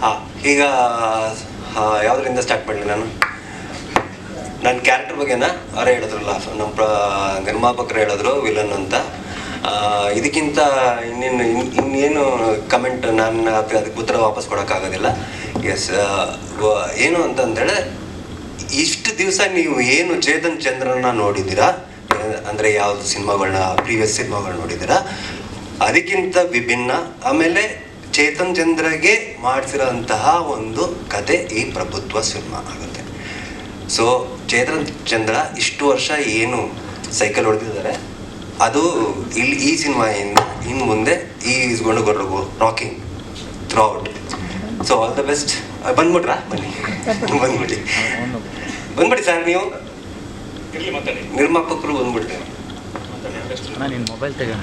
ಹಾ, ಈಗ ಯಾವುದರಿಂದ ಸ್ಟಾರ್ಟ್ ಮಾಡಲಿ ನಾನು? ನನ್ನ ಕ್ಯಾರೆಕ್ಟರ್ ಬಗ್ಗೆನ ಅವರೇ ಹೇಳಿದ್ರಲ್ಲ ನಮ್ಮ ಪ್ರ, ನಿರ್ಮಾಪಕರು ಹೇಳಿದ್ರು ವಿಲನ್ ಅಂತ. ಇದಕ್ಕಿಂತ ಇನ್ನೇನು ಇನ್- ಇನ್ನೇನು ಕಮೆಂಟ್ ನಾನು ಅದಕ್ಕೆ ಉತ್ತರ ವಾಪಸ್ ಕೊಡೋಕ್ಕಾಗೋದಿಲ್ಲ. ಎಸ್ ಏನು ಅಂತಂದೇಳಿ ಇಷ್ಟು ದಿವಸ ನೀವು ಏನು ಚೇತನ್ ಚಂದ್ರನ ನೋಡಿದ್ದೀರಾ? ಅಂದರೆ ಯಾವುದು ಸಿನಿಮಾಗಳನ್ನ ಪ್ರೀವಿಯಸ್ ಸಿನಿಮಾಗಳು ನೋಡಿದ್ದೀರಾ? ಅದಕ್ಕಿಂತ ವಿಭಿನ್ನ, ಆಮೇಲೆ ಚೇತನ್ ಚಂದ್ರಗೆ ಮಾಡಿಸಿರೋಂತಹ ಒಂದು ಕತೆ ಈ ಪ್ರಭುತ್ವ ಸಿನಿಮಾ ಆಗುತ್ತೆ. ಸೊ ಚೇತನ್ ಚಂದ್ರ ಇಷ್ಟು ವರ್ಷ ಏನು ಸೈಕಲ್ ಹೊಡೆದಿದ್ದಾರೆ ಅದು ಇಲ್ಲಿ ಈ ಸಿನಿಮಾಯಿಂದ ಇನ್ನು ಮುಂದೆ ಈ ಗೊಂಡು ಬರಬೇಕು rocking throughout so all the best ಬಂದ್ಬಿಟ್ರಾ? ಬನ್ನಿ. ಬಂದ್ಬಿಡಿ. ಬಂದ್ಬಿಡಿ ಸರ್ ನೀವು? ನಿರ್ಮಾಪಕರು ನಿನ್ನ ಮೊಬೈಲ್ ತೆಗೋಣ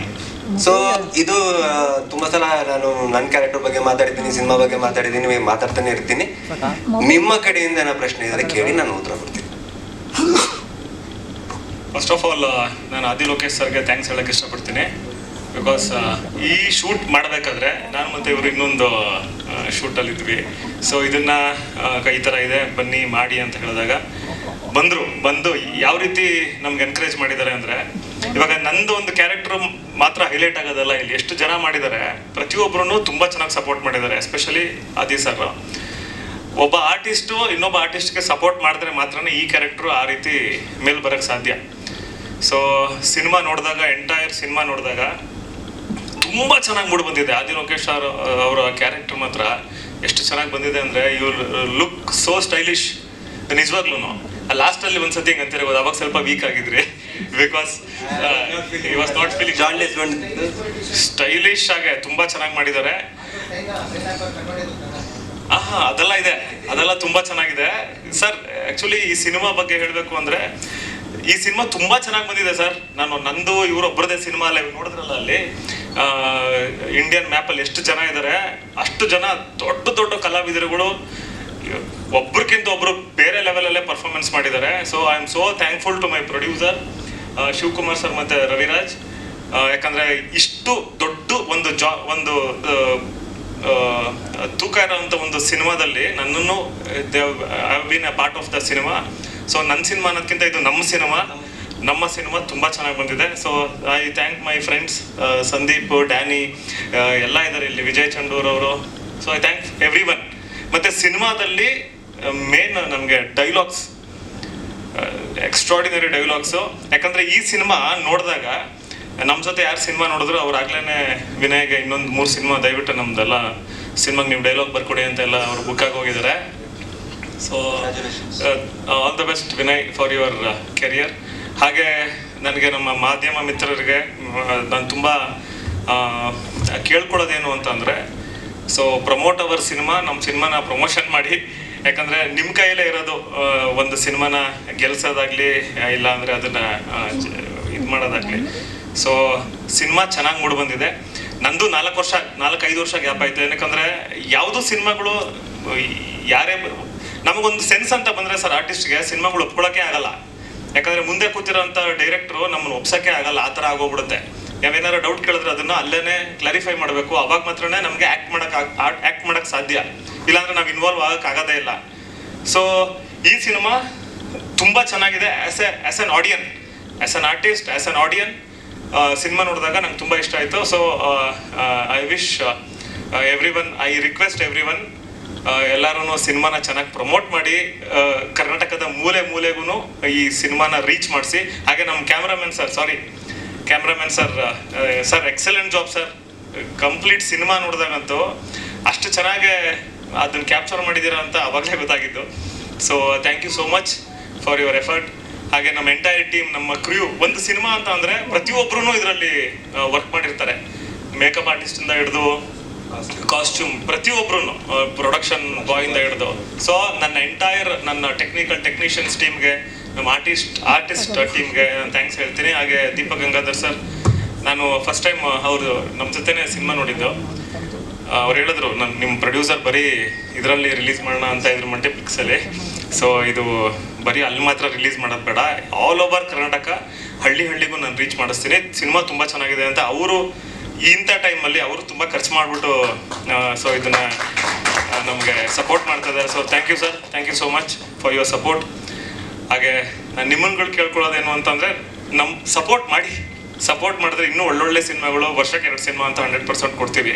ಸೊ ಇದು ತುಂಬಾ ಸಲ ನಾನು ನನ್ನ ಕ್ಯಾರೆಕ್ಟರ್ ಬಗ್ಗೆ ಮಾತಾಡಿದ್ದೀನಿ ಸಿನಿಮಾ ಬಗ್ಗೆ ಮಾತಾಡಿದ್ದೀನಿ ಮಾತಾಡ್ತಾನೆ ಇರ್ತೀನಿ. ನಿಮ್ಮ ಕಡೆಯಿಂದ ಏನೋ ಪ್ರಶ್ನೆ ಇದ್ರೆ ಕೇಳಿ ನಾನು ಉತ್ತರ ಕೊಡ್ತೀನಿ. ಫಸ್ಟ್ ಆಫ್ ಆಲ್ ನಾನು ಆದಿ ಲೋಕೇಶ್ ಸರ್ಗೆ ಥ್ಯಾಂಕ್ಸ್ ಹೇಳಕ್ಕೆ ಇಷ್ಟಪಡ್ತೀನಿ. ಬಿಕಾಸ್ ಈ ಶೂಟ್ ಮಾಡಬೇಕಾದ್ರೆ ನಾನು ಮತ್ತೆ ಇವರು ಇನ್ನೊಂದು ಶೂಟಲ್ಲಿ ಇದ್ವಿ. ಸೊ ಇದನ್ನ ಕೈ ಈ ಥರ ಇದೆ ಬನ್ನಿ ಮಾಡಿ ಅಂತ ಹೇಳಿದಾಗ ಬಂದರು ಬಂದು ಯಾವ ರೀತಿ ನಮ್ಗೆ ಎನ್ಕರೇಜ್ ಮಾಡಿದ್ದಾರೆ ಅಂದರೆ ಇವಾಗ ನಂದು ಒಂದು ಕ್ಯಾರೆಕ್ಟರ್ ಮಾತ್ರ ಹೈಲೈಟ್ ಆಗೋದಲ್ಲ, ಇಲ್ಲಿ ಎಷ್ಟು ಜನ ಮಾಡಿದ್ದಾರೆ ಪ್ರತಿಯೊಬ್ಬರೂ ತುಂಬ ಚೆನ್ನಾಗಿ ಸಪೋರ್ಟ್ ಮಾಡಿದ್ದಾರೆ ಎಸ್ಪೆಷಲಿ ಆದಿ ಸರ್ ಒಬ್ಬ ಆರ್ಟಿಸ್ಟು ಇನ್ನೊಬ್ಬ ಆರ್ಟಿಸ್ಟ್ಗೆ ಸಪೋರ್ಟ್ ಮಾಡಿದ್ರೆ ಮಾತ್ರ ಈ ಕ್ಯಾರೆಕ್ಟ್ರು ಆ ರೀತಿ ಮೇಲ್ ಬರಕ್ಕೆ ಸಾಧ್ಯ. ಸೊ ಸಿನಿಮಾ ನೋಡಿದಾಗ ಎಂಟೈರ್ ಸಿನಿಮಾ ನೋಡಿದಾಗ ತುಂಬ ಚೆನ್ನಾಗಿ ಮೂಡ್ ಬಂದಿದೆ. ಆದಿ ಲೋಕೇಶ್ ಅವ್ರ ಅವರ ಕ್ಯಾರೆಕ್ಟರ್ ಮಾತ್ರ ಎಷ್ಟು ಚೆನ್ನಾಗಿ ಬಂದಿದೆ ಅಂದರೆ, ಇವ್ರ ಲುಕ್ ಸೋ ಸ್ಟೈಲಿಶ್ ನಿಜವಾಗ್ಲೂ ಲಾಸ್ಟಲ್ಲಿ ಒಂದ್ಸತಿ ಹಿಂಗೆ ಅಂತಿರ್ಬೋದು ಅವಾಗ ಸ್ವಲ್ಪ weak ಆಗಿದ್ರಿ. Because was not feeling jaundice stylish ಆಗಿ ತುಂಬಾ ಚೆನ್ನಾಗಿ ಮಾಡಿದ್ದಾರೆ. ಆಹಾ ಅದೆಲ್ಲ ಇದೆ. ಅದೆಲ್ಲ ತುಂಬಾ ಚೆನ್ನಾಗಿದೆ. ಸರ್ ಆಕ್ಚುಲಿ ಈ ಸಿನಿಮಾ ಬಗ್ಗೆ ಹೇಳಬೇಕು ಅಂದ್ರೆ ಈ ಸಿನಿಮಾ ತುಂಬಾ ಚೆನ್ನಾಗಿ ಬಂದಿದೆ ಸರ್ ನಾನು ನಂದು ಇವರೊಬ್ಬರದೇ ಸಿನಿಮಾ ಅಲ್ಲ ನೋಡಿದ್ರಲ್ಲ ಅಲ್ಲಿ. ಇಂಡಿಯನ್ ಮ್ಯಾಪಲ್ಲಿ ಎಷ್ಟು ಜನ ಇದ್ದಾರೆ ಅಷ್ಟು ಜನ ದೊಡ್ಡ ದೊಡ್ಡ ಕಲಾವಿದರುಗಳು ಒಬ್ಬರಿಗಿಂತ ಒಬ್ರು ಬೇರೆ ಲೆವೆಲಲ್ಲೇ ಪರ್ಫಾರ್ಮೆನ್ಸ್ ಮಾಡಿದ್ದಾರೆ. So I am so thankful to my producer Shivakumar sir ಮತ್ತೆ ರವಿರಾಜ್. ಯಾಕಂದ್ರೆ ಇಷ್ಟು ದೊಡ್ಡ ಒಂದು ಜಾ, ಒಂದು ತೂಕ ಇರೋವಂಥ ಒಂದು ಸಿನಿಮಾದಲ್ಲಿ ನನ್ನನ್ನು I been a part of the cinema so ನನ್ನ ಸಿನಿಮಾ ಅನ್ನೋದಕ್ಕಿಂತ ಇದು ನಮ್ಮ ಸಿನಿಮಾ ನಮ್ಮ ಸಿನಿಮಾ ತುಂಬ ಚೆನ್ನಾಗಿ ಬಂದಿದೆ. So I thank my friends Sandeep, Danny ಎಲ್ಲ ಇದ್ದಾರೆ ಇಲ್ಲಿ, ವಿಜಯ್ ಚಂಡೂರ್ ಅವರು. So I thank everyone ಮತ್ತು ಸಿನಿಮಾದಲ್ಲಿ ಮೇನ್ ನಮಗೆ ಡೈಲಾಗ್ಸ್ ಎಕ್ಸ್ಟ್ರಾಡಿನರಿ ಡೈಲಾಗ್ಸು ಯಾಕಂದ್ರೆ ಈ ಸಿನಿಮಾ ನೋಡಿದಾಗ ನಮ್ಮ ಜೊತೆ ಯಾರು ಸಿನಿಮಾ ನೋಡಿದ್ರು ಅವ್ರು ಆಗ್ಲೇ ವಿನಯ್ಗೆ ಇನ್ನೊಂದು ಮೂರು ಸಿನಿಮಾ ದಯವಿಟ್ಟು ನಮ್ದೆಲ್ಲ ಸಿನಿಮಾಗೆ ನೀವು ಡೈಲಾಗ್ ಬರ್ಕೊಡಿ ಅಂತ ಎಲ್ಲ ಅವ್ರು ಬುಕ್ ಆಗಿ ಹೋಗಿದ್ದಾರೆ so all the best Vinay for your career ಹಾಗೆ ನನಗೆ ನಮ್ಮ ಮಾಧ್ಯಮ ಮಿತ್ರರಿಗೆ ನಾನು ತುಂಬ ಕೇಳ್ಕೊಳ್ಳೋದೇನು ಅಂತಂದರೆ ಸೊ ಪ್ರಮೋಟ್ ಅವರ್ ಸಿನಿಮಾ ನಮ್ಮ ಸಿನಿಮಾನ ಪ್ರಮೋಷನ್ ಮಾಡಿ. ಯಾಕಂದರೆ ನಿಮ್ಮ ಕೈಯಲ್ಲೇ ಇರೋದು ಒಂದು ಸಿನಿಮಾನ ಗೆಲ್ಸೋದಾಗ್ಲಿ ಇಲ್ಲ ಅಂದರೆ ಅದನ್ನು ಇದು ಮಾಡೋದಾಗಲಿ. ಸೊ ಸಿನಿಮಾ ಚೆನ್ನಾಗಿ ಮೂಡಿ ಬಂದಿದೆ. ನಂದು ನಾಲ್ಕು ವರ್ಷ ನಾಲ್ಕು ಐದು ವರ್ಷ ಗ್ಯಾಪ್ ಆಯ್ತು. ಏನಕ್ಕಂದ್ರೆ ಯಾವುದೋ ಸಿನಿಮಾಗಳು, ಯಾರೇ ನಮಗೊಂದು ಸೆನ್ಸ್ ಅಂತ ಬಂದ್ರೆ ಸರ್ ಆರ್ಟಿಸ್ಟ್ಗೆ ಸಿನಿಮಾಗಳು ಒಪ್ಕೊಳ್ಳೋಕೆ ಆಗಲ್ಲ. ಯಾಕಂದ್ರೆ ಮುಂದೆ ಕೂತಿರೋಂಥ ಡೈರೆಕ್ಟ್ರು ನಮ್ಮನ್ನು ಒಪ್ಸಕ್ಕೆ ಆಗಲ್ಲ. ಆ ಥರ ಆಗೋಗ್ಬಿಡುತ್ತೆ. ನಾವೇನಾದ್ರು ಡೌಟ್ ಕೇಳಿದ್ರೆ ಅದನ್ನ ಅಲ್ಲೇನೆ ಕ್ಲಾರಿಫೈ ಮಾಡಬೇಕು. ಅವಾಗ ಮಾತ್ರನೇ ನಮಗೆ ಆಕ್ಟ್ ಮಾಡಕ್ ಆಕ್ಟ್ ಮಾಡಕ್ ಸಾಧ್ಯ. ಇಲ್ಲಾಂದ್ರೆ ನಾವು ಇನ್ವಾಲ್ವ್ ಆಗಕ್ ಆಗೋದೇ ಇಲ್ಲ. ಸೊ ಈ ಸಿನಿಮಾ ತುಂಬಾ ಚೆನ್ನಾಗಿದೆ as a as an audience as an artist as an audience cinema ನೋಡಿದಾಗ ನಂಗೆ ತುಂಬ ಇಷ್ಟ ಆಯಿತು. So I wish everyone I request everyone ಎಲ್ಲರೂ ಸಿನಿಮಾನ ಚೆನ್ನಾಗಿ ಪ್ರಮೋಟ್ ಮಾಡಿ ಕರ್ನಾಟಕದ ಮೂಲೆ ಮೂಲೆಗೂ ಈ ಸಿನಿಮಾನ ರೀಚ್ ಮಾಡಿಸಿ. ಹಾಗೆ ನಮ್ಮ cameraman sir sorry cameraman sir sir excellent job sir complete cinema ನೋಡಿದಾಗಂತೂ ಅಷ್ಟು ಚೆನ್ನಾಗಿ ಅದನ್ನ ಕ್ಯಾಪ್ಚರ್ ಮಾಡಿದ್ದೀರಾ ಅಂತ ಅವಾಗಲೇ ಗೊತ್ತಾಗಿದ್ದು. So thank you so much for your effort ಹಾಗೆ ನಮ್ಮ ಎಂಟೈರ್ ಟೀಮ್ ನಮ್ಮ ಕ್ರ್ಯೂ ಒಂದು ಸಿನಿಮಾ ಅಂತ ಅಂದರೆ ಪ್ರತಿಯೊಬ್ಬರೂ ಇದರಲ್ಲಿ ವರ್ಕ್ ಮಾಡಿರ್ತಾರೆ. ಮೇಕಪ್ ಆರ್ಟಿಸ್ಟಿಂದ ಹಿಡಿದು ಕಾಸ್ಟ್ಯೂಮ್ ಪ್ರತಿಯೊಬ್ಬರೂ ಪ್ರೊಡಕ್ಷನ್ ಬಾಯಿಂದ ಹಿಡಿದು. ಸೊ ನನ್ನ ಎಂಟೈರ್ ನನ್ನ ಟೆಕ್ನಿಕಲ್ ಟೆಕ್ನಿಷಿಯನ್ಸ್ ಟೀಮ್ಗೆ ನಮ್ಮ ಆರ್ಟಿಸ್ಟ್ ಆರ್ಟಿಸ್ಟ್ ಟೀಮ್ಗೆ ಥ್ಯಾಂಕ್ಸ್ ಹೇಳ್ತೀನಿ. ಹಾಗೆ ದೀಪಕ್ ಗಂಗಾಧರ್ ಸರ್ ನಾನು ಫಸ್ಟ್ ಟೈಮ್ ಅವರು ನಮ್ಮ ಜೊತೆನೇ ಸಿನಿಮಾ ನೋಡಿದ್ದು. ಅವ್ರು ಹೇಳಿದ್ರು ನಾನು ನಿಮ್ಮ ಪ್ರೊಡ್ಯೂಸರ್ ಬರೀ ಇದರಲ್ಲಿ ರಿಲೀಸ್ ಮಾಡೋಣ ಅಂತ ಇದ್ರು ಮಲ್ಟಿಪ್ಲೆಕ್ಸಲ್ಲಿ ಸೊ ಇದು ಬರೀ ಅಲ್ಲಿ ಮಾತ್ರ ರಿಲೀಸ್ ಮಾಡೋದು ಬೇಡ. ಆಲ್ ಓವರ್ ಕರ್ನಾಟಕ ಹಳ್ಳಿ ಹಳ್ಳಿಗೂ ನಾನು ರೀಚ್ ಮಾಡಿಸ್ತೀನಿ. ಸಿನಿಮಾ ತುಂಬ ಚೆನ್ನಾಗಿದೆ ಅಂತ ಅವರು ಇಂಥ ಟೈಮಲ್ಲಿ ಅವರು ತುಂಬ ಖರ್ಚು ಮಾಡಿಬಿಟ್ಟು ಸೊ ಇದನ್ನು ನಮಗೆ ಸಪೋರ್ಟ್ ಮಾಡ್ತಾ ಇದ್ದಾರೆ. So thank you sir thank you so much for your support ಹಾಗೆ ನಾನು ನಿಮ್ಮನ್ಗಳು ಕೇಳ್ಕೊಳ್ಳೋದೇನು ಅಂತಂದರೆ ನಮ್ಮ ಸಪೋರ್ಟ್ ಮಾಡಿ. ಸಪೋರ್ಟ್ ಮಾಡಿದ್ರೆ ಇನ್ನೂ ಒಳ್ಳೊಳ್ಳೆ ಸಿನಿಮಾಗಳು, ವರ್ಷಕ್ಕೆ ಎರಡು ಸಿನಿಮಾ ಅಂತ ಹಂಡ್ರೆಡ್ ಪರ್ಸೆಂಟ್ ಕೊಡ್ತೀವಿ.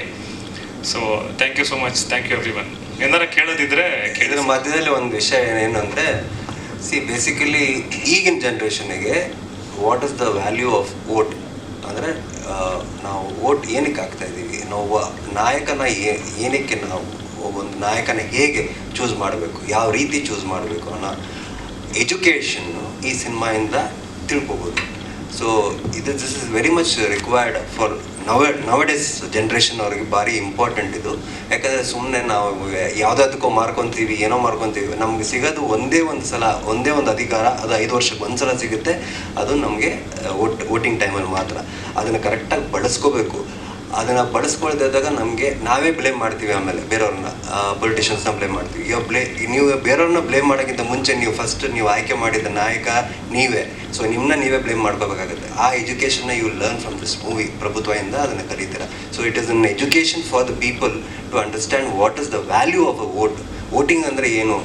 So thank you so much thank you everyone ಏನಾರ ಕೇಳೋದಿದ್ರೆ ಕೇಳಿದ್ರೆ ಮಧ್ಯದಲ್ಲಿ ಒಂದು ವಿಷಯ ಏನು ಅಂದರೆ ಸಿ ಬೇಸಿಕಲಿ ಈಗಿನ ಜನ್ರೇಷನ್ಗೆ what is the value of vote ಅಂದರೆ ನಾವು ವೋಟ್ ಏನಕ್ಕೆ ಆಗ್ತಾ ಇದ್ದೀವಿ? ನಾವು ನಾಯಕನ ಏನಕ್ಕೆ ನಾವು ಒಂದು ನಾಯಕನ ಹೇಗೆ ಚೂಸ್ ಮಾಡಬೇಕು? ಯಾವ ರೀತಿ ಚೂಸ್ ಮಾಡಬೇಕು ಅನ್ನೋ ಎಜುಕೇಷನ್ನು ಈ ಸಿನಿಮಾಯಿಂದ ತಿಳ್ಕೊಬೋದು. ಸೊ ಇದು this is very much required for now nowadays generation ಅವ್ರಿಗೆ ಭಾರಿ ಇಂಪಾರ್ಟೆಂಟ್ ಇದು. ಯಾಕಂದರೆ ಸುಮ್ಮನೆ ನಾವು ಯಾವುದಾದಕ್ಕೋ ಮಾರ್ಕೊತೀವಿ, ಏನೋ ಮಾರ್ಕೊತೀವಿ, ನಮ್ಗೆ ಸಿಗೋದು ಒಂದೇ ಒಂದು ಸಲ, ಒಂದೇ ಒಂದು ಅಧಿಕಾರ, ಅದು ಐದು ವರ್ಷಕ್ಕೆ ಒಂದು ಸಲ ಸಿಗುತ್ತೆ, ಅದು ನಮಗೆ ವೋಟ್, ವೋಟಿಂಗ್ ಟೈಮಲ್ಲಿ ಮಾತ್ರ. ಅದನ್ನು ಕರೆಕ್ಟಾಗಿ ಬಳಸ್ಕೋಬೇಕು. ಅದನ್ನು ಬಳಸ್ಕೊಳ್ದಿದ್ದಾಗ ನಮಗೆ ನಾವೇ ಬ್ಲೇಮ್ ಮಾಡ್ತೀವಿ ಆಮೇಲೆ ಬೇರೆಯವ್ರನ್ನ ಪೊಲಿಟಿಷಿಯನ್ಸ್ನ ಬ್ಲೇಮ್ ಮಾಡ್ತೀವಿ. ಇವಾಗ ಬ್ಲೇ ನೀವು ಬೇರೆಯವ್ರನ್ನ ಬ್ಲೇಮ್ ಮಾಡೋಕ್ಕಿಂತ ಮುಂಚೆ ನೀವು ಫಸ್ಟ್ ನೀವು ಆಯ್ಕೆ ಮಾಡಿದ ನಾಯಕ ನೀವೇ. ಸೊ ನಿಮ್ಮನ್ನ ನೀವೇ ಬ್ಲೇಮ್ ಮಾಡ್ಕೋಬೇಕಾಗುತ್ತೆ. ಆ ಎಜುಕೇಷನ್ನ you learn from this movie ಪ್ರಭುತ್ವದಿಂದ ಅದನ್ನು ಕಲಿತೀರ so it is an education for the people to understand what is the value of a vote voting ಅಂದರೆ ಏನು?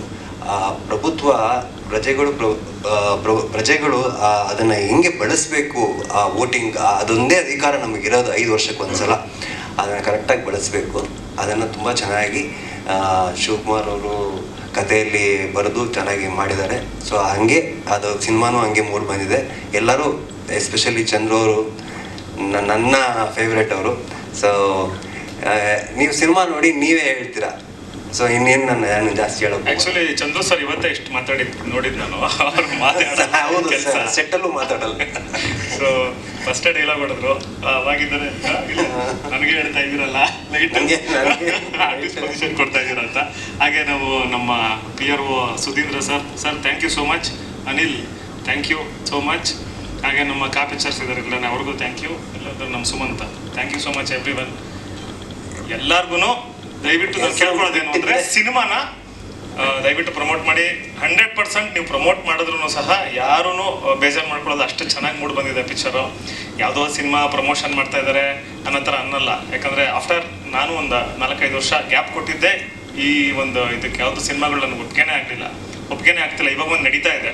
ಪ್ರಭುತ್ವ ಪ್ರಜೆಗಳು ಪ್ರ- ಆ, ಪ್ರಜೆಗಳು ಆ, ಅದನ್ನ ಹೆಂಗೆ ಬಳಸಬೇಕು ಆ ವೋಟಿಂಗ್ ಅದೊಂದೇ ಅಧಿಕಾರ ನಮಗಿರೋದು ಐದು ವರ್ಷಕ್ಕೆ ಒಂದ್ಸಲ. ಅದನ್ನು ಕರೆಕ್ಟಾಗಿ ಬಳಸಬೇಕು. ಅದನ್ನು ತುಂಬ ಚೆನ್ನಾಗಿ ಆ, ಶಿವಕುಮಾರ್ ಅವರು ಕಥೆಯಲ್ಲಿ ಬರೆದು ಚೆನ್ನಾಗಿ ಮಾಡಿದ್ದಾರೆ. ಸೊ ಹಂಗೆ ಅದು ಸಿನಿಮಾನೂ ಹಂಗೆ ಮೂಡ್ ಬಂದಿದೆ. ಎಲ್ಲರೂ ಎಸ್ಪೆಷಲಿ ಚಂದ್ರು ಅವರು ನನ್ನ ಫೇವ್ರೆಟ್ ಅವರು. ಸೊ ನೀವು ಸಿನಿಮಾ ನೋಡಿ ನೀವೇ ಹೇಳ್ತೀರಾ? ಸೊ ಇನ್ನೇನು ನಾನು ನಾನು ಜಾಸ್ತಿ ಹೇಳೋದು? ಆ್ಯಕ್ಚುಲಿ ಚಂದ್ರ ಸರ್ ಇವತ್ತೇ ಇಷ್ಟು ಮಾತಾಡಿದ್ ನೋಡಿದ್ದು ನಾನು. ಅವ್ರು ಹೌದು ಕೆಲಸ. ಸೆಟ್ಟಲ್ಲೂ ಮಾತಾಡಲ್ಲ. ಸೊ ಫಸ್ಟ್ ಡೈಲಾಗ್ ಹೊಡೆದ್ರು. ಅವಾಗಿದ್ದಾರೆ ನನಗೆ ಹೇಳ್ತಾ ಇದ್ದೀರಲ್ಲ ಲೈಟ್ ನಂಗೆ- ನಂಗೆ. ಪೊಸಿಷನ್ ಕೊಡ್ತಾ ಇದ್ದೀರ ಅಂತ. ಹಾಗೆ ನಾವು ನಮ್ಮ P R O Sudhindra sir sir thank you so much Anil thank you so much ಹಾಗೆ ನಮ್ಮ ಕಾಪಿ ಚರ್ಸ್ ಇದ್ದಾರೆ ಇಲ್ಲ ಅವ್ರಿಗೂ ಥ್ಯಾಂಕ್ ಯು ಎಲ್ಲಾದ್ರೂ ನಮ್ಮ Sumanth thank you so much everyone ಎಲ್ಲಾರ್ಗು ದಯವಿಟ್ಟು ನಾನು ಕೇಳ್ಕೊಳ್ಳೋದೇನು ಅಂದ್ರೆ ಸಿನಿಮಾನ ದಯವಿಟ್ಟು ಪ್ರಮೋಟ್ ಮಾಡಿ. ಹಂಡ್ರೆಡ್ ಪರ್ಸೆಂಟ್ ನೀವು ಪ್ರಮೋಟ್ ಮಾಡಿದ್ರು ಸಹ ಯಾರೂ ಬೇಜಾರು ಮಾಡ್ಕೊಳ್ಳೋದು ಅಷ್ಟು ಚೆನ್ನಾಗಿ ಮೂಡ್ ಬಂದಿದೆ ಪಿಕ್ಚರು ಯಾವುದೋ ಸಿನಿಮಾ ಪ್ರಮೋಷನ್ ಮಾಡ್ತಾ ಇದ್ದಾರೆ ಅನ್ನೋ ಥರ ಅನ್ನಲ್ಲ. ಯಾಕಂದರೆ ಆಫ್ಟರ್ ನಾನು ಒಂದು ನಾಲ್ಕೈದು ವರ್ಷ ಗ್ಯಾಪ್ ಕೊಟ್ಟಿದ್ದೆ ಈ ಒಂದು ಇದಕ್ಕೆ ಯಾವುದು ಸಿನಿಮಾಗಳು ನನಗೆ ಒಪ್ಪಿಗೆನೇ ಆಗಲಿಲ್ಲ. ಒಪ್ಪಿಗೆನೇ ಆಗ್ತಿಲ್ಲ ಇವಾಗ ಒಂದು ನಡೀತಾ ಇದೆ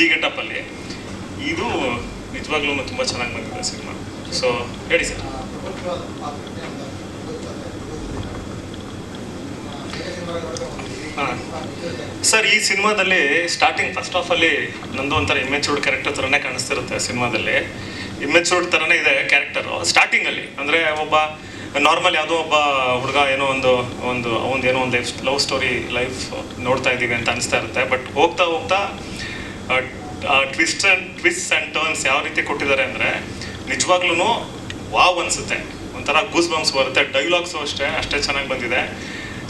ಈ ಗೆಟಪ್ಪಲ್ಲಿ ಇದು ನಿಜವಾಗ್ಲೂ ತುಂಬ ಚೆನ್ನಾಗಿ ಬಂದಿದೆ ಸಿನಿಮಾ. ಸೊ ಹೇಳಿ ಸರ್ ಹಾಂ ಸರ್, ಈ ಸಿನಿಮಾದಲ್ಲಿ ಸ್ಟಾರ್ಟಿಂಗ್ ಫಸ್ಟ್ ಆಫ್ ಅಲ್ಲಿ ನಂದು ಒಂಥರ ಇಮ್ಮೆಚೂರ್ಡ್ ಕ್ಯಾರೆಕ್ಟರ್ ತರನೇ ಕಾಣಿಸ್ತಿರುತ್ತೆ ಸಿನಿಮಾದಲ್ಲಿ. ಇಮ್ಮೆಚೂರ್ಡ್ ಥರನೇ ಇದೆ ಕ್ಯಾರೆಕ್ಟರು ಸ್ಟಾರ್ಟಿಂಗಲ್ಲಿ ಅಂದರೆ ಒಬ್ಬ ನಾರ್ಮಲ್ ಯಾವುದೋ ಒಬ್ಬ ಹುಡುಗ ಏನೋ ಒಂದು ಒಂದು, ಅವನ್ ಏನೋ ಒಂದು ಲೈಫ್ ಲವ್ ಸ್ಟೋರಿ ಲೈಫ್ ನೋಡ್ತಾ ಇದ್ದೀವಿ ಅಂತ ಅನಿಸ್ತಾ ಇರುತ್ತೆ. ಬಟ್ ಹೋಗ್ತಾ ಹೋಗ್ತಾ twist and twist and turns ಯಾವ ರೀತಿ ಕೊಟ್ಟಿದ್ದಾರೆ ಅಂದರೆ ನಿಜವಾಗ್ಲೂ ವಾವ್ ಅನಿಸುತ್ತೆ. ಒಂಥರ ಗೂಸ್ ಬಂಪ್ಸ್ ಬರುತ್ತೆ ಡೈಲಾಗ್ಸು ಅಷ್ಟೇ ಅಷ್ಟೇ ಚೆನ್ನಾಗಿ ಬಂದಿದೆ.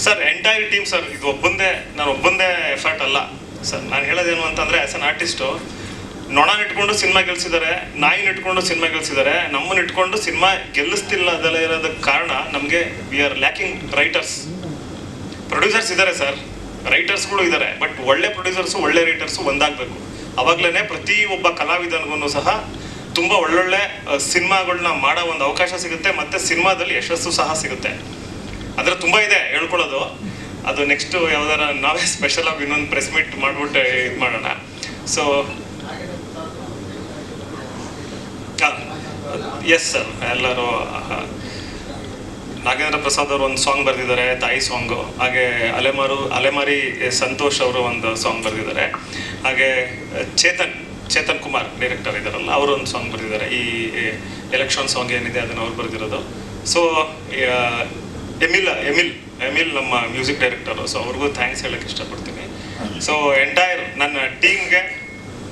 ಸರ್ ಎಂಟೈರ್ ಟೀಮ್ ಸರ್, ಇದು ಒಬ್ಬಂದೇ, ನಾನು ಒಬ್ಬಂದೇ ಎಫರ್ಟ್ ಅಲ್ಲ. ಸರ್, ನಾನು ಹೇಳೋದೇನು ಅಂತಂದರೆ ಆ್ಯಸ್ ಅನ್ ಆರ್ಟಿಸ್ಟು ನೊಣನ ಇಟ್ಕೊಂಡು ಸಿನಿಮಾ ಗೆಲ್ಸಿದ್ದಾರೆ ನಾಯಿನ ಇಟ್ಕೊಂಡು ಸಿನಿಮಾ ಗೆಲ್ಸಿದ್ದಾರೆ ನಮ್ಮನ್ನ ಇಟ್ಕೊಂಡು ಸಿನಿಮಾ ಗೆಲ್ಲಿಸ್ತಿಲ್ಲ ಅದೆಲ್ಲ ಇರೋದಕ್ಕೆ ಕಾರಣ ನಮಗೆ we are lacking writers producers ಇದ್ದಾರೆ ಸರ್ ರೈಟರ್ಸ್ಗಳು ಇದ್ದಾರೆ ಬಟ್ ಒಳ್ಳೆ ಪ್ರೊಡ್ಯೂಸರ್ಸು ಒಳ್ಳೆ ರೈಟರ್ಸು ಒಂದಾಗಬೇಕು. ಅವಾಗಲೇ ಪ್ರತಿ ಒಬ್ಬ ಕಲಾವಿದನಿಗೂ ಸಹ ತುಂಬ ಒಳ್ಳೊಳ್ಳೆ ಸಿನಿಮಾಗಳನ್ನ ಮಾಡೋ ಒಂದು ಅವಕಾಶ ಸಿಗುತ್ತೆ, ಮತ್ತು ಸಿನಿಮಾದಲ್ಲಿ ಯಶಸ್ಸು ಸಹ ಸಿಗುತ್ತೆ. ಅಂದರೆ ತುಂಬಾ ಇದೆ, ಹೇಳ್ಕೊಳ್ಳೋದು. ಅದು ನೆಕ್ಸ್ಟ್ ಯಾವ್ದಾರ ನಾವೇ ಸ್ಪೆಷಲ್ ಆಗಿ ಇನ್ನೊಂದು ಪ್ರೆಸ್ ಮೀಟ್ ಮಾಡ್ಬಿಟ್ಟು ಇದು ಮಾಡೋಣ. ಸೊ ಎಸ್ ಸರ್ ಎಲ್ಲರೂ ನಾಗೇಂದ್ರ ಪ್ರಸಾದ್ ಅವರು ಒಂದು ಸಾಂಗ್ ಬರೆದಿದ್ದಾರೆ, ತಾಯಿ ಸಾಂಗು ಹಾಗೆ ಅಲೆಮಾರು, ಅಲೆಮಾರಿ ಸಂತೋಷ್ ಅವರು ಒಂದು ಸಾಂಗ್ ಬರೆದಿದ್ದಾರೆ. ಹಾಗೆ ಚೇತನ್ ಚೇತನ್ ಕುಮಾರ್ ಡೈರೆಕ್ಟರ್ ಇದ್ದಾರಲ್ಲ, ಅವರು ಒಂದು ಸಾಂಗ್ ಬರೆದಿದ್ದಾರೆ. ಈ ಎಲೆಕ್ಷನ್ ಸಾಂಗ್ ಏನಿದೆ, ಅದನ್ನು ಅವ್ರು ಬರೆದಿರೋದು. ಸೊ ಎಮಿಲ್ ಎಮಿಲ್ ಎಮಿಲ್ ನಮ್ಮ ಮ್ಯೂಸಿಕ್ ಡೈರೆಕ್ಟರ್ ಸೊ ಅವ್ರಿಗೂ ಥ್ಯಾಂಕ್ಸ್ ಹೇಳಕ್ಕೆ ಇಷ್ಟಪಡ್ತೀನಿ. ಸೊ ಎಂಟೈರ್ ನನ್ನ ಟೀಮ್ಗೆ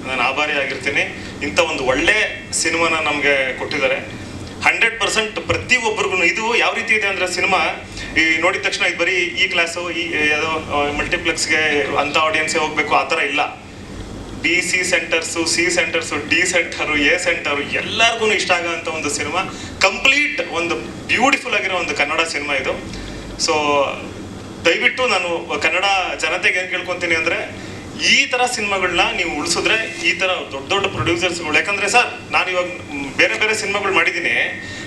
ನಾನು ಆಭಾರಿ ಆಗಿರ್ತೀನಿ. ಇಂಥ ಒಂದು ಒಳ್ಳೆ ಸಿನಿಮಾನ ನಮಗೆ ಕೊಟ್ಟಿದ್ದಾರೆ. ಹಂಡ್ರೆಡ್ ಪರ್ಸೆಂಟ್ ಪ್ರತಿಯೊಬ್ಬರಿಗೂ ಇದು ಯಾವ ರೀತಿ ಇದೆ ಅಂದರೆ ಸಿನಿಮಾ, ಈ ನೋಡಿದ ತಕ್ಷಣ ಇದು ಬರೀ ಈ ಕ್ಲಾಸು ಈ ಯಾವುದೋ ಮಲ್ಟಿಪ್ಲೆಕ್ಸ್ಗೆ ಅಂಥ ಆಡಿಯನ್ಸೇ ಹೋಗಬೇಕು ಆ ಥರ ಇಲ್ಲ. B C centres C centres D centre A centre ಎಲ್ಲರಿಗೂ ಇಷ್ಟ ಆಗೋವಂಥ ಒಂದು ಸಿನಿಮಾ. ಕಂಪ್ಲೀಟ್ ಒಂದು ಬ್ಯೂಟಿಫುಲ್ ಆಗಿರೋ ಒಂದು ಕನ್ನಡ ಸಿನಿಮಾ ಇದು. ಸೊ ದಯವಿಟ್ಟು ನಾನು ಕನ್ನಡ ಜನತೆಗೆ ಏನು ಕೇಳ್ಕೊತೀನಿ ಅಂದರೆ, ಈ ಥರ ಸಿನಿಮಾಗಳನ್ನ ನೀವು ಉಳಿಸಿದ್ರೆ ಈ ಥರ ದೊಡ್ಡ ದೊಡ್ಡ ಪ್ರೊಡ್ಯೂಸರ್ಸ್ಗಳು ಯಾಕಂದರೆ ಸರ್, ನಾನು ಇವಾಗ ಬೇರೆ ಬೇರೆ ಸಿನಿಮಾಗಳು ಮಾಡಿದ್ದೀನಿ,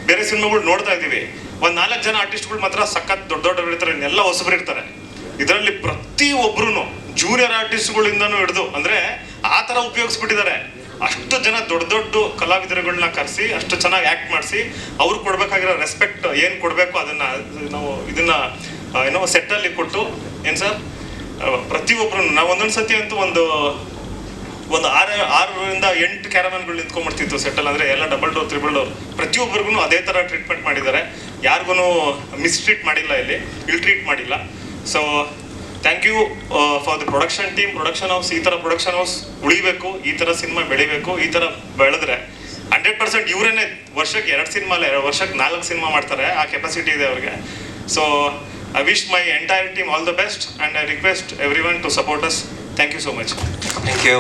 ಬೇರೆ ಸಿನಿಮಾಗಳು ನೋಡ್ತಾ ಇದ್ದೀವಿ. ಒಂದು ನಾಲ್ಕು ಜನ ಆರ್ಟಿಸ್ಟ್ಗಳು ಮಾತ್ರ ಸಖತ್ ದೊಡ್ಡ ದೊಡ್ಡವ್ರು ಇರ್ತಾರೆ ಎಲ್ಲ ಹೊಸಬ್ರು ಇರ್ತಾರೆ. ಇದರಲ್ಲಿ ಪ್ರತಿ ಒಬ್ರು ಜೂನಿಯರ್ ಆರ್ಟಿಸ್ಟ್ಗಳಿಂದನೂ ಹಿಡಿದು, ಅಂದ್ರೆ ಆ ತರ ಉಪಯೋಗಿಸ್ಬಿಟ್ಟಿದ್ದಾರೆ. ಅಷ್ಟು ಜನ ದೊಡ್ಡ ದೊಡ್ಡ ಕಲಾವಿದರುಗಳನ್ನ ಕರೆಸಿ, ಅಷ್ಟು ಚೆನ್ನಾಗಿ ಆಕ್ಟ್ ಮಾಡಿಸಿ, ಅವ್ರು ಕೊಡಬೇಕಾಗಿರೋ ರೆಸ್ಪೆಕ್ಟ್ ಏನು ಕೊಡಬೇಕು ಅದನ್ನ, ನಾವು ಇದನ್ನ ಏನೋ ಸೆಟ್ಟಲ್ಲಿ ಕೊಟ್ಟು, ಏನು ಸರ್? ಪ್ರತಿಯೊಬ್ರು, ನಾವು ಒಂದೊಂದು ಸತಿ ಅಂತೂ ಒಂದು ಒಂದು ಆರು, ಆರರಿಂದ ಎಂಟು ಕ್ಯಾರಮನ್ಗಳು ನಿಂತ್ಕೊಂಡ್ಬಿಡ್ತಿತ್ತು ಸೆಟಲ್ ಅಂದ್ರೆ ಎಲ್ಲ ಡಬಲ್ ಡೋರ್ ತ್ರಿಬಲ್ ಡೋರ್ ಪ್ರತಿಯೊಬ್ಬರಿಗೂ ಅದೇ ತರ ಟ್ರೀಟ್ಮೆಂಟ್ ಮಾಡಿದ್ದಾರೆ. ಯಾರಿಗೂ ಮಿಸ್ಟ್ರೀಟ್ ಮಾಡಿಲ್ಲ ಇಲ್ಲಿ ಇಲ್ ಟ್ರೀಟ್ ಮಾಡಿಲ್ಲ. So thank you for the production team production house ಈ ಥರ ಪ್ರೊಡಕ್ಷನ್ ಹೌಸ್ ಉಳಿಬೇಕು ಈ ಥರ ಸಿನಿಮಾ ಬೆಳಿಬೇಕು ಈ ಥರ ಬೆಳೆದ್ರೆ ಹಂಡ್ರೆಡ್ ಪರ್ಸೆಂಟ್ ಇವರೇನೆ ವರ್ಷಕ್ಕೆ ಎರಡು ಸಿನಿಮಾ ಅಲ್ಲ ಎರಡು ವರ್ಷಕ್ಕೆ ನಾಲ್ಕು ಸಿನಿಮಾ ಮಾಡ್ತಾರೆ ಆ ಕೆಪಾಸಿಟಿ ಇದೆ ಅವ್ರಿಗೆ. So I wish my entire team all the best and I request everyone to support us thank you so much thank you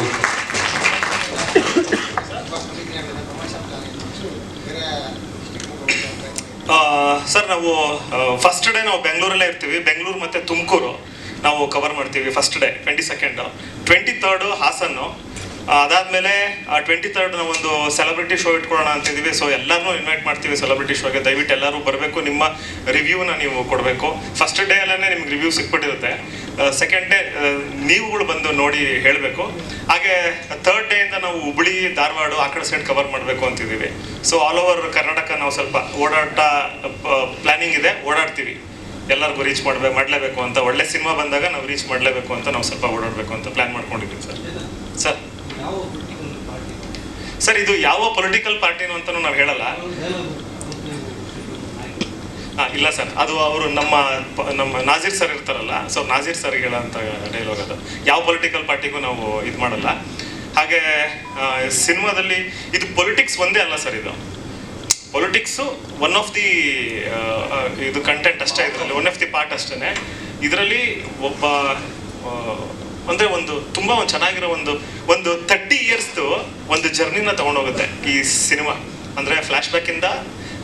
sir ನಾವು ಫಸ್ಟ್ ಡೇ ನಾವು ಬೆಂಗಳೂರಲ್ಲೇ ಇರ್ತೀವಿ ಬೆಂಗಳೂರು ಮತ್ತು ತುಮಕೂರು. ನಾವು ಕವರ್ ಮಾಡ್ತೀವಿ first day twenty second twenty third Hassan ಅದಾದ್ಮೇಲೆ twenty third ಒಂದು celebrity show ಇಟ್ಕೊಳ್ಳೋಣ ಅಂತಿದ್ದೀವಿ. ಸೊ ಎಲ್ಲರನ್ನೂ ಇನ್ವೈಟ್ ಮಾಡ್ತೀವಿ ಸೆಲೆಬ್ರಿಟಿ ಶೋಗೆ ದಯವಿಟ್ಟು ಎಲ್ಲರೂ ಬರಬೇಕು. ನಿಮ್ಮ ರಿವ್ಯೂನ ನೀವು ಕೊಡಬೇಕು. ಫಸ್ಟ್ ಡೇ ಅಲ್ಲೇ ನಿಮ್ಗೆ ರಿವ್ಯೂ ಸಿಕ್ಬಿಟ್ಟಿರುತ್ತೆ. ಸೆಕೆಂಡ್ ಡೇ ನೀವುಗಳು ಬಂದು ನೋಡಿ ಹೇಳಬೇಕು. ಹಾಗೆ ಥರ್ಡ್ ಡೇ ಇಂದ ನಾವು ಹುಬ್ಳಿ, ಧಾರವಾಡ ಆ ಕಡೆ ಸೈಡ್ ಕವರ್ ಮಾಡಬೇಕು ಅಂತಿದ್ದೀವಿ. ಸೊ ಆಲ್ ಓವರ್ ಕರ್ನಾಟಕ ನಾವು ಸ್ವಲ್ಪ ಓಡಾಟ ಪ್ಲಾನಿಂಗ್ ಇದೆ. ಓಡಾಡ್ತೀವಿ. ಎಲ್ಲರಿಗೂ ರೀಚ್ ಮಾಡ್ಬೇಕು ಮಾಡಲೇಬೇಕು ಅಂತ. ಒಳ್ಳೆ ಸಿನಿಮಾ ಬಂದಾಗ ನಾವು ರೀಚ್ ಮಾಡಲೇಬೇಕು ಅಂತ ನಾವು ಸ್ವಲ್ಪ ಓಡಾಡಬೇಕು ಅಂತ ಪ್ಲಾನ್ ಮಾಡ್ಕೊಂಡಿದ್ದೀವಿ ಸರ್. ಸರ್. ಸರ್, ಇದು ಯಾವ ಪೊಲಿಟಿಕಲ್ ಪಾರ್ಟಿನೂ ಅಂತಲೂ ನಾವು ಹೇಳಲ್ಲ. ಹಾಂ, ಇಲ್ಲ ಸರ್. ಅದು ಅವರು ನಮ್ಮ ನಮ್ಮ ನಾಜೀರ್ ಸರ್ ಇರ್ತಾರಲ್ಲ ಸೊ ನಾಜೀರ್ ಸರ್ ಹೇಳೋಂಥ ಡೈಲಾಗ್ ಅದು. ಯಾವ ಪೊಲಿಟಿಕಲ್ ಪಾರ್ಟಿಗೂ ನಾವು ಇದು ಮಾಡಲ್ಲ. ಹಾಗೆ ಸಿನಿಮಾದಲ್ಲಿ ಇದು ಪೊಲಿಟಿಕ್ಸ್ ಒಂದೇ ಅಲ್ಲ ಸರ್ ಇದು. ಪೊಲಿಟಿಕ್ಸು ಒನ್ ಆಫ್ ದಿ ಇದು ಕಂಟೆಂಟ್ ಅಷ್ಟೇ, ಇದರಲ್ಲಿ ಒನ್ ಆಫ್ ದಿ ಪಾರ್ಟ್ ಅಷ್ಟೇ ಇದರಲ್ಲಿ ಒಬ್ಬ ಅಂದ್ರೆ ಒಂದು, ತುಂಬಾ ಒಂದು ಚೆನ್ನಾಗಿರೋ ಒಂದು ಒಂದು ತರ್ಟಿ ಇಯರ್ಸ್ದು ಒಂದು ಜರ್ನಿನ ತಗೊಂಡೋಗುತ್ತೆ ಈ ಸಿನಿಮಾ ಅಂದ್ರೆ ಫ್ಲಾಶ್ ಬ್ಯಾಕ್ ಇಂದ,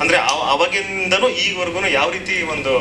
ಅಂದ್ರೆ ಅವ- ಅವಾಗಿಂದನೂ ಈವರೆಗೂ ಯಾವ ರೀತಿ ಒಂದು